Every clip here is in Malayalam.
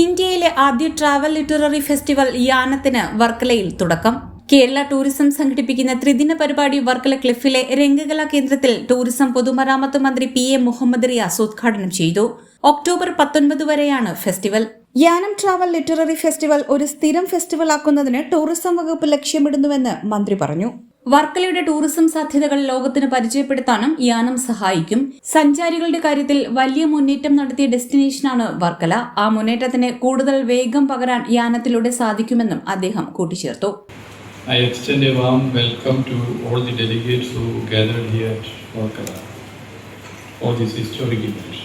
ഇന്ത്യയിലെ ആദ്യ ട്രാവൽ ലിറ്റററി ഫെസ്റ്റിവൽ യാനത്തിന് വർക്കലയിൽ തുടക്കം. കേരള ടൂറിസം സംഘടിപ്പിക്കുന്ന ത്രിദിന പരിപാടി വർക്കല ക്ലിഫിലെ രംഗകലാ കേന്ദ്രത്തിൽ ടൂറിസം പൊതുമരാമത്ത് മന്ത്രി പി എ മുഹമ്മദ് റിയാസ് ഉദ്ഘാടനം ചെയ്തു. ഒക്ടോബർ പത്തൊൻപത് വരെയാണ് festival Yanam travel literary festival ഒരു സ്ഥിരം ഫെസ്റ്റിവൽ ആക്കുന്നതിന് ടൂറിസം വകുപ്പ് ലക്ഷ്യമിടുന്നുവെന്ന് മന്ത്രി പറഞ്ഞു. വർക്കലയുടെ ടൂറിസം സാധ്യതകൾ ലോകത്തിന് പരിചയപ്പെടുത്താനും യാനം സഹായിക്കും സഞ്ചാരികളുടെ കാര്യത്തിൽ വലിയ മുന്നേറ്റം നടത്തിയ ഡെസ്റ്റിനേഷനാണ് വർക്കല ആ മുന്നേറ്റത്തിന് കൂടുതൽ വേഗം പകരാൻ യാനത്തിലൂടെ സാധിക്കുമെന്നും അദ്ദേഹം കൂട്ടിച്ചേർത്തു I extend a warm welcome to all the delegates who gathered here at Varkala for this historic event.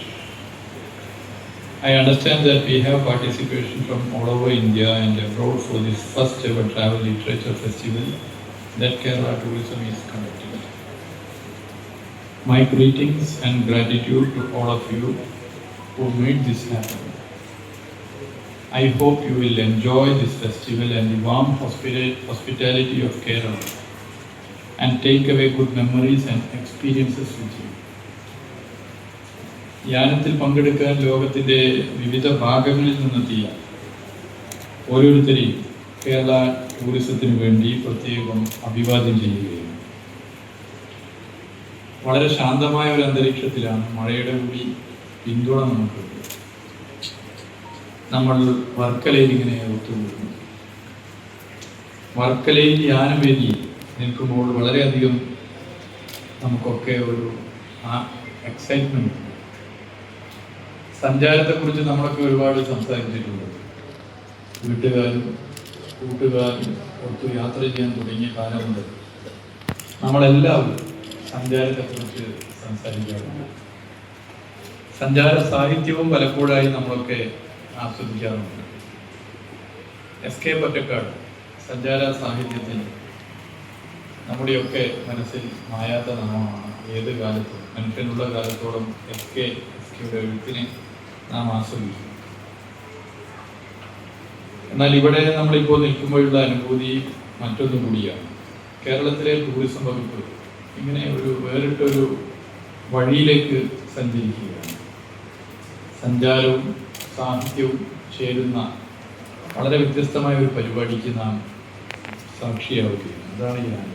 I understand that we have participation from all over India and abroad for this first ever travel literature festival that Kerala Tourism is conducting. My greetings and gratitude to all of you who made this happen. I hope you will enjoy this festival and the warm hospita- hospitality of Kerala and take away good memories and experiences with you. യാനത്തിൽ പങ്കെടുക്കാൻ ലോകത്തിൻ്റെ വിവിധ ഭാഗങ്ങളിൽ നിന്നെത്തിയ ഓരോരുത്തരെയും കേരള ടൂറിസത്തിന് വേണ്ടി പ്രത്യേകം അഭിവാദ്യം ചെയ്യുകയാണ് വളരെ ശാന്തമായ ഒരു അന്തരീക്ഷത്തിലാണ് മഴയുടെ കൂടി പിന്തുണ നമുക്കുണ്ട് നമ്മൾ വർക്കലയിൽ ഇങ്ങനെ ഒത്തുകൂടുന്നു. വർക്കലയിൽ യാനവേദി നിൽക്കുമ്പോൾ വളരെയധികം നമുക്കൊക്കെ ഒരു ആ എക്സൈറ്റ്മെന്റ് ഉണ്ട്. സഞ്ചാരത്തെക്കുറിച്ച് നമ്മളൊക്കെ ഒരുപാട് സംസാരിച്ചിട്ടുണ്ട്. വീട്ടുകാരും കൂട്ടുകാരും ഒത്തു യാത്ര ചെയ്യാൻ തുടങ്ങിയ കാലമുണ്ട്. നമ്മളെല്ലാവരും സഞ്ചാരത്തെക്കുറിച്ച് സംസാരിക്കാറുണ്ട്. സഞ്ചാര സാഹിത്യവും പലപ്പോഴായി നമ്മളൊക്കെ ആസ്വദിക്കാറുണ്ട്. എസ് കെ പൊറ്റക്കാട് സഞ്ചാര സാഹിത്യത്തിൽ നമ്മുടെയൊക്കെ മനസ്സിൽ മായാത്ത നാമമാണ്. ഏത് കാലത്തും മനുഷ്യനുള്ള കാലത്തോളം എസ് കെ എസ് കെയുടെ എഴുത്തിനെ നാം ആസ്വദിക്കും. എന്നാൽ ഇവിടെ നമ്മളിപ്പോൾ നിൽക്കുമ്പോഴുള്ള അനുഭൂതി മറ്റൊന്നു കൂടിയാണ്. കേരളത്തിലെ ടൂറിസം വകുപ്പ് ഇങ്ങനെ ഒരു വേറിട്ടൊരു വഴിയിലേക്ക് സഞ്ചരിക്കുകയാണ്. സഞ്ചാരവും സാഹിത്യവും ചേരുന്ന വളരെ വ്യത്യസ്തമായ ഒരു പരിപാടിക്ക് നാം സാക്ഷിയാവുകയാണ്. അതാണ് ഞാൻ.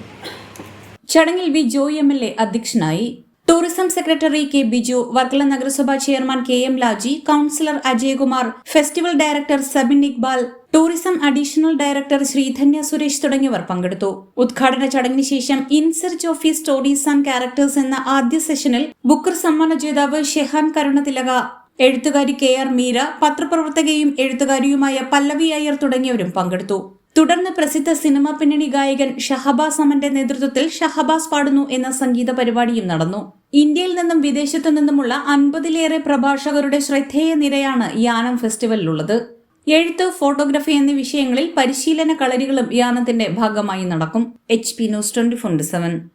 ചടങ്ങിൽ V Joy M L A അധ്യക്ഷനായി tourism secretary K Biju Varkala നഗരസഭാ chairman K M Laji councillor Ajayakumar festival director Sabin Iqbal tourism additional director Sreedhanya Suresh തുടങ്ങിയവർ പങ്കെടുത്തു. ഉദ്ഘാടന ചടങ്ങിന് ശേഷം in search of stories and characters എന്ന ആദ്യ സെഷനിൽ ബുക്കർ സമ്മാന ജേതാവ് ഷെഹാൻ കരുണതിലക എഴുത്തുകാരി കെ ആർ മീര പത്രപ്രവർത്തകയും എഴുത്തുകാരിയുമായ പല്ലവി അയ്യർ തുടങ്ങിയവരും പങ്കെടുത്തു. തുടർന്ന് പ്രസിദ്ധ സിനിമാ പിന്നണി ഗായകൻ ഷഹബാസ് അമന്റെ നേതൃത്വത്തിൽ ഷഹബാസ് പാടുന്നു എന്ന സംഗീത പരിപാടിയും നടന്നു. ഇന്ത്യയിൽ നിന്നും വിദേശത്തു നിന്നുമുള്ള അൻപതിലേറെ പ്രഭാഷകരുടെ ശ്രദ്ധേയ നിരയാണ് യാനം ഫെസ്റ്റിവലിലുള്ളത്. എഴുത്ത് ഫോട്ടോഗ്രാഫി എന്നീ വിഷയങ്ങളിൽ പരിശീലന കളരികളും യാനത്തിന്റെ ഭാഗമായി നടക്കും. H P news twenty four seven.